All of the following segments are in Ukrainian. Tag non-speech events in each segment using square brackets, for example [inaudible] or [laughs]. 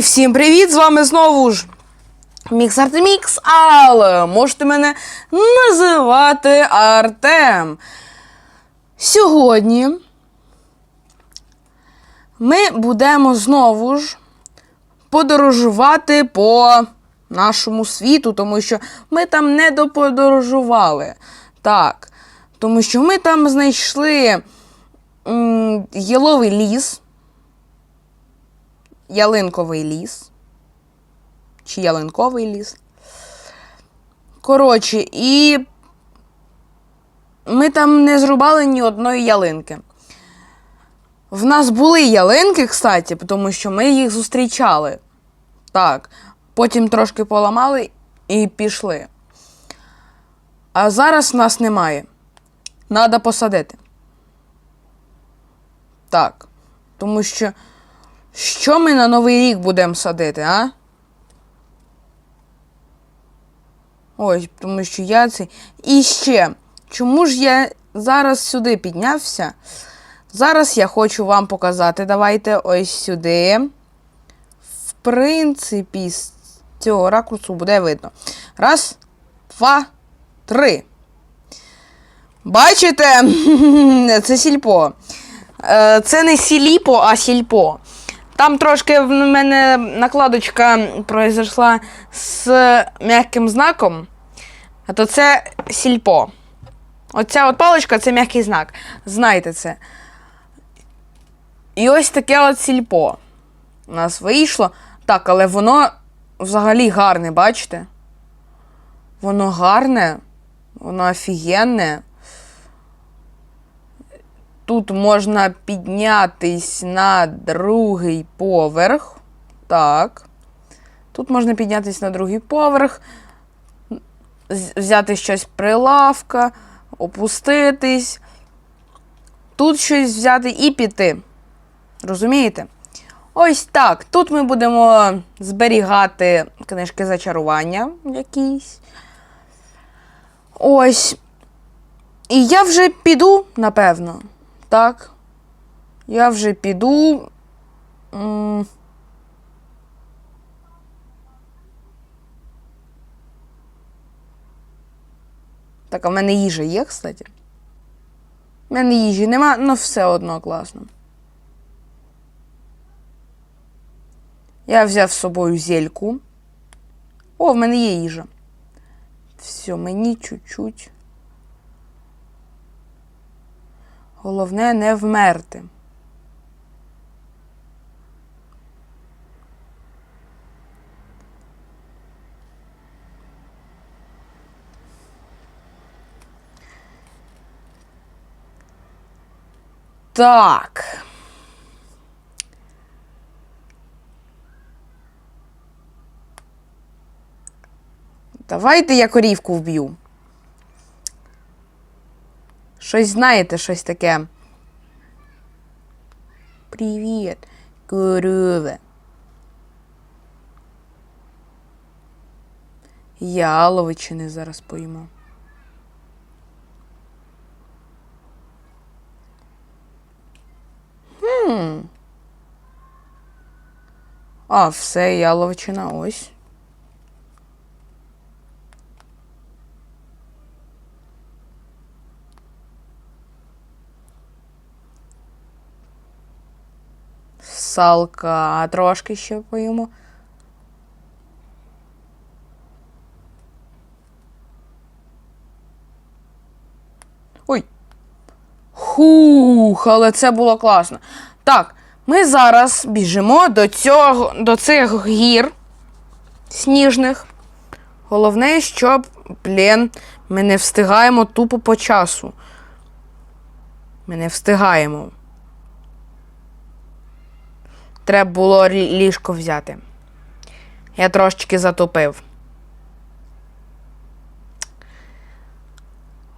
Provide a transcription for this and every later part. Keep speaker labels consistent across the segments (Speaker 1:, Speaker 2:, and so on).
Speaker 1: Всім привіт! З вами знову ж Мікс Артемікс, але можете мене називати Артем. Сьогодні ми будемо знову ж подорожувати по нашому світу, тому що ми там не доподорожували. Так, тому що ми там знайшли єловий ліс ялинковий ліс. Чи ялинковий ліс. Коротше, і ми там не зрубали ні одної ялинки. В нас були ялинки, кстати, тому що ми їх зустрічали. Так. Потім трошки поламали і пішли. А зараз нас немає. Надо посадити. Так. Тому що. Що ми на Новий рік будемо садити, а? Ой, тому що я це. І ще, чому ж я зараз сюди піднявся? Зараз я хочу вам показати. Давайте ось сюди. В принципі, з цього ракурсу буде видно. Раз, два, три. Бачите? [laughs] Це сільпо. Е, Це не сіліпо, а сільпо. Там трошки в мене накладочка произошла з м'яким знаком, а то це сільпо. Оця от паличка це м'який знак. Знайте це. І ось таке от сільпо. У нас вийшло. Так, але воно взагалі гарне, бачите? Воно гарне, воно офігенне. Тут можна піднятись на другий поверх. Так. Тут можна піднятись на другий поверх, взяти щось прилавка, опуститись. Тут щось взяти і піти. Розумієте? Ось так. Тут ми будемо зберігати книжки зачарування якісь. Ось. І я вже піду, напевно. Так. Я вже піду. Так, а в мене їжа є, кстати. У мене їжі нема, але все одно класно. Я взяв з собою зельку. О, в мене є їжа. Все, мені чуть-чуть. Головне не вмерти. Так. Давайте я корівку вб'ю. Щось знаєте, щось таке. Привіт, корова. Яловичини зараз поїмо. Хм. А, все, яловичина ось. Салка трошки ще поїмо. Ой. Хух, але це було класно. Так, ми зараз біжимо до цього, до цих гір сніжних. Головне, щоб, блін, ми не встигаємо тупо по часу. Ми не встигаємо. Треба було ліжко взяти. Я трошечки затопив.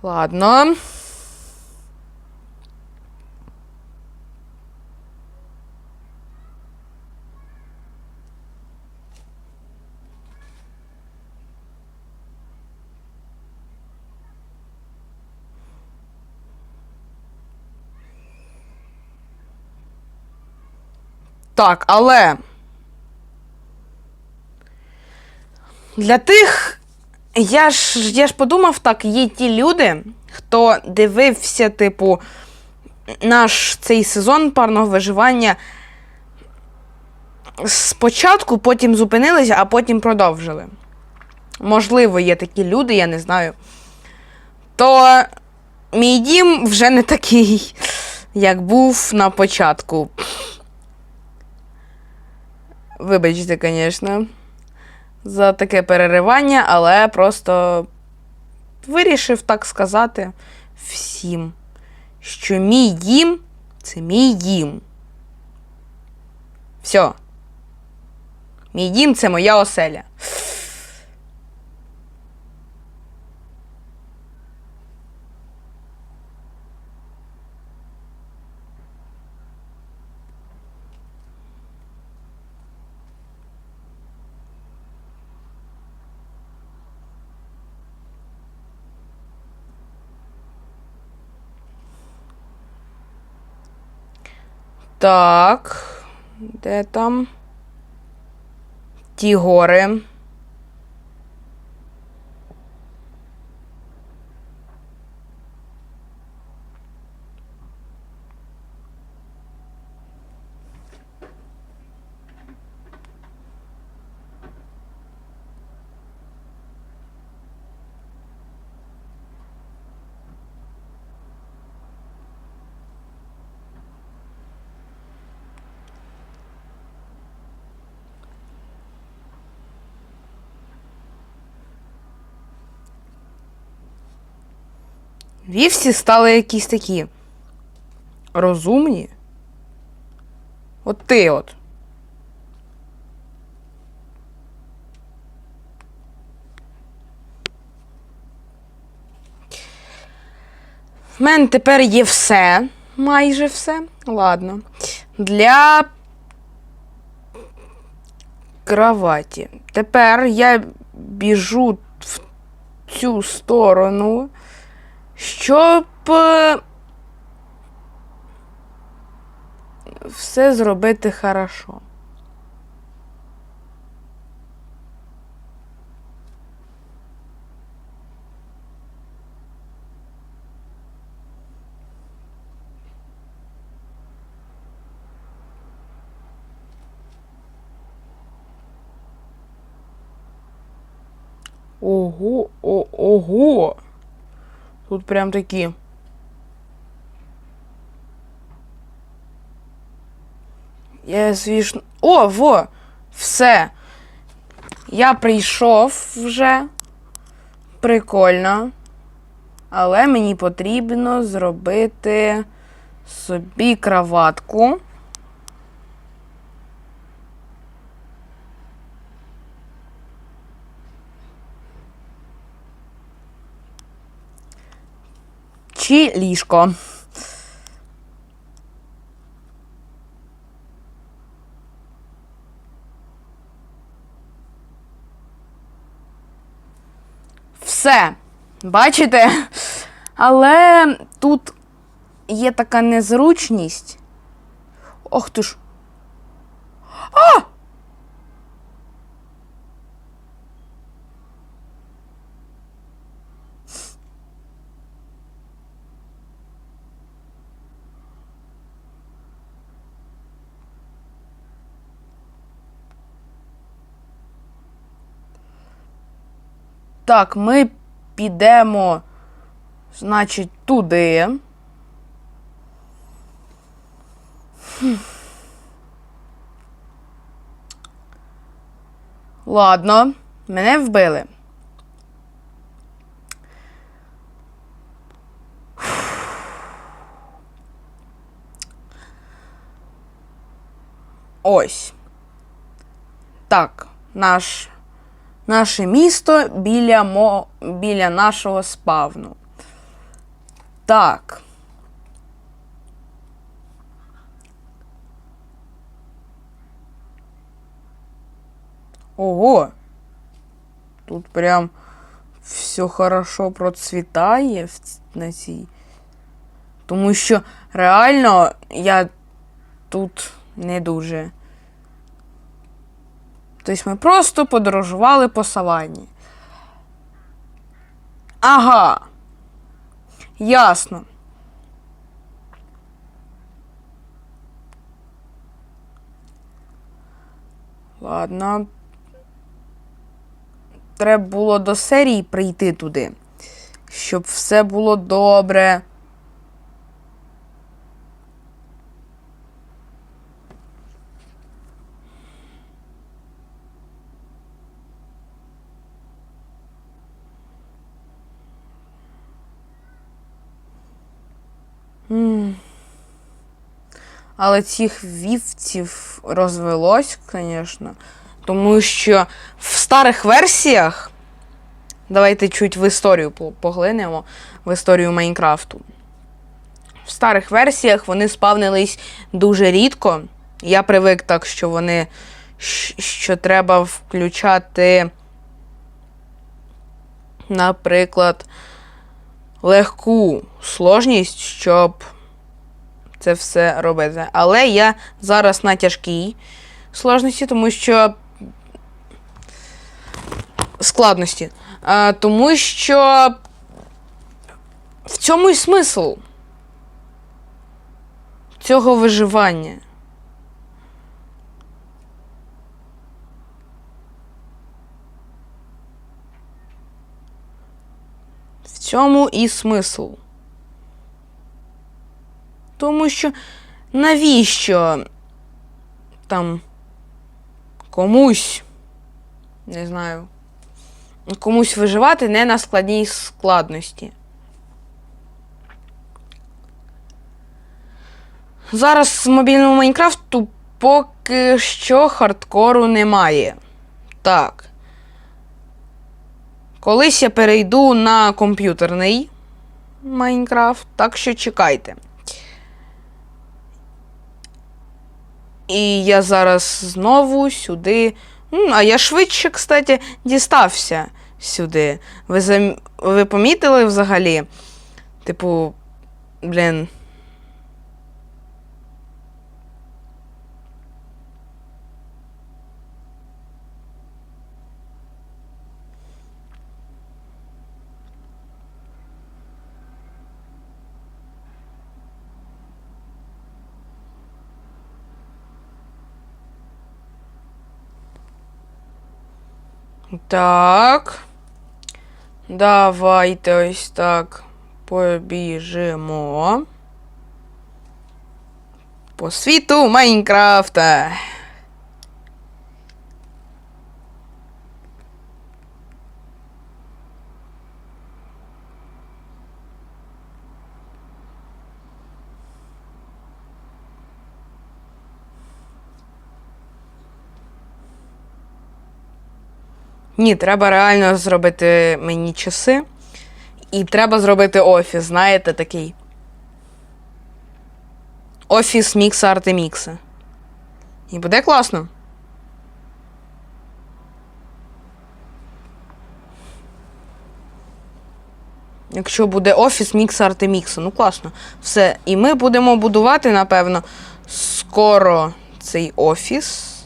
Speaker 1: Ладно. Так, але Для тих, я ж, я ж подумав так, є ті люди, хто дивився, типу, наш цей сезон парного виживання спочатку, потім зупинилися, а потім продовжили. Можливо, є такі люди, я не знаю. То мій дім вже не такий, як був на початку. Вибачте, звісно, за таке переривання, але просто вирішив так сказати всім, що мій дім це мій дім. Все. Мій дім це моя оселя. Так. Де там? Ті гори. Вівсі стали якісь такі розумні. От ти от. В мене тепер є все. Майже все. Ладно. Для кроваті. Тепер я біжу в цю сторону щоб е, все зробити хорошо. Ого, о, ого. Тут прям такі. Я звісно. О, во! Все. Я прийшов вже. Прикольно. Але мені потрібно зробити собі кроватку. Чи ліжко. Все. Бачите? Але тут є така незручність. Ох ти ж. А! Так, ми підемо, значить, туди. Ладно, мене вбили. Ось. Так, наш наше місто біля мо... біля нашого спавну. Так. Ого. Тут прям все хорошо процвітає на цій. Тому що реально я тут не дуже Тобто ми просто подорожували по саванні. Ага. Ясно. Ладно. Треба було до серії прийти туди, щоб все було добре. М. Але цих вівців розвелось, звісно. Тому що в старих версіях. Давайте чуть в історію поглинемо, в історію Майнкрафту. В старих версіях вони спавнились дуже рідко. Я привик так, що вони. що треба включати, наприклад, легку сложність, щоб це все робити. Але я зараз на тяжкій сложності, тому що. Складності. А, тому що в цьому і смисл цього виживання. В цьому і смисл. Тому що навіщо там комусь, не знаю, комусь виживати не на складній складності. Зараз з мобільного Майнкрафту поки що хардкору немає. Так. Колись я перейду на комп'ютерний Майнкрафт, так що чекайте. І я зараз знову сюди. А я швидше, кстати, дістався сюди. Ви, зам... Ви помітили взагалі? Типу, блін. Так. Давайте ось так побіжимо. По світу Майнкрафта. Ні, треба реально зробити мені часи. І треба зробити офіс, знаєте, такий. Офіс мікса Артемікса. І буде класно. Якщо буде офіс мікса Артемікса, ну класно. Все. І ми будемо будувати, напевно, скоро цей офіс.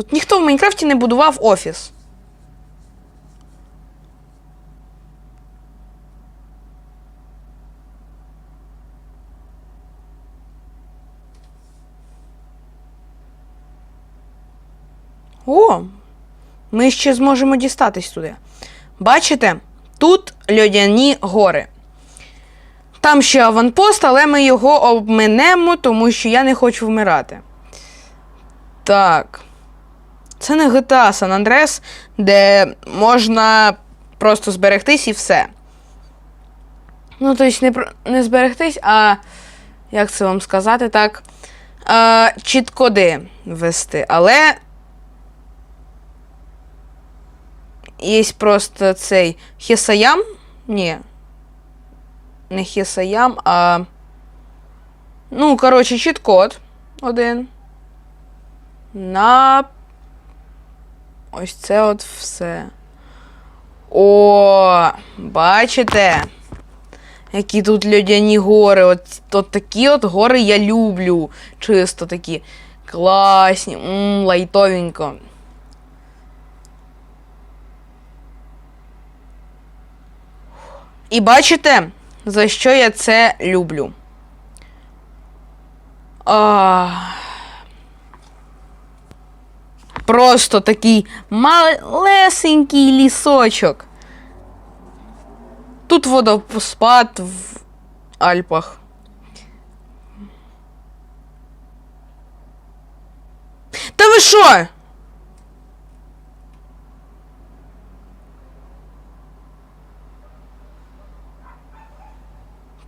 Speaker 1: От ніхто в Майнкрафті не будував офіс. О, ми ще зможемо дістатись туди. Бачите, тут льодяні гори. Там ще аванпост, але ми його обминемо, тому що я не хочу вмирати. Так. Це не GTA San Andreas, де можна просто зберегтись і все. Ну, тобто, не, не зберегтись, а як це вам сказати так? А, чіткоди ввести. Але є просто цей Хесаям. Ні. Не Хесаям, а. Ну, коротше, чіткод один. На Ось це от все. О, бачите? Які тут льодяні гори. От, от такі от гори я люблю. Чисто такі класні. Мм, лайтовенько. І бачите, за що я це люблю. А... Просто такий малесенький лісочок. Тут водоспад в Альпах. Та ви що?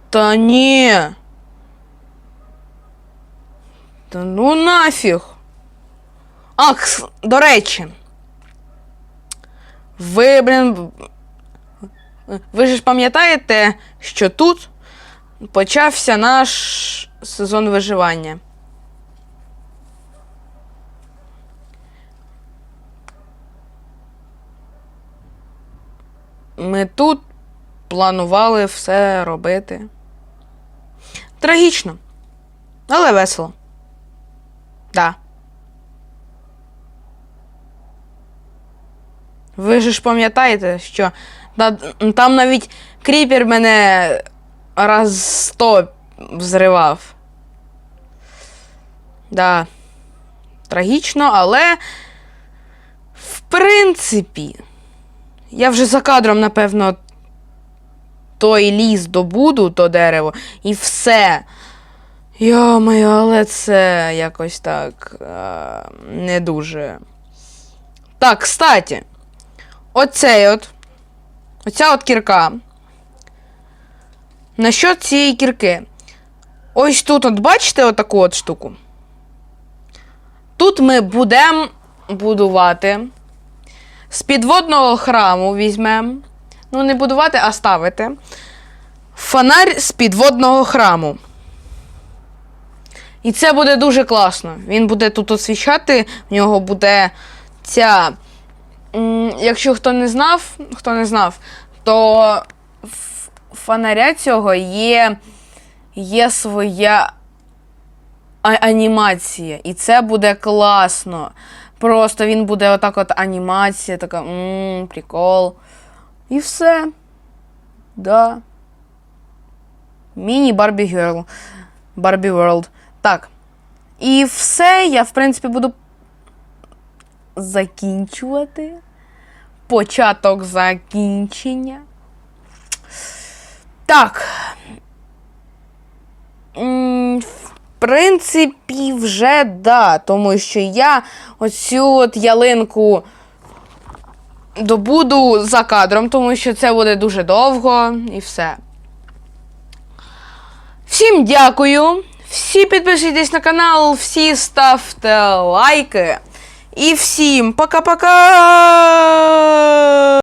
Speaker 1: Та ні. Та ну нафіг. А, кс- до речі. Ви, блін. Ви ж пам'ятаєте, що тут почався наш сезон виживання. Ми тут планували все робити. Трагічно, але весело. Да. Ви ж пам'ятаєте, що там навіть кріпер мене раз сто взривав. Да. Трагічно, але в принципі, я вже за кадром, напевно, той ліс добуду, то дерево, і все. Йо-моє, але це якось так е, не дуже. Так, кстати, оцей от. Оця от кірка. Насчет цієї кірки. Ось тут, от бачите отаку от штуку. Тут ми будемо будувати. З підводного храму візьмемо. Ну, не будувати, а ставити. Фонарь з підводного храму. І це буде дуже класно. Він буде тут освіщати, в нього буде ця. М, Якщо хто не знав, хто не знав, то фонаря цього є, є своя анімація. І це буде класно. Просто він буде отак от анімація, така мм, прикол. І все. Да. Міні Барбі Герл. Барбі World. Так. І все, я, в принципі, буду закінчувати. Початок закінчення. Так. В принципі, вже да, тому що я оцю от ялинку добуду за кадром, тому що це буде дуже довго і все. Всім дякую. Всі підписуйтесь на канал, всі ставте лайки. І всім пока-пока!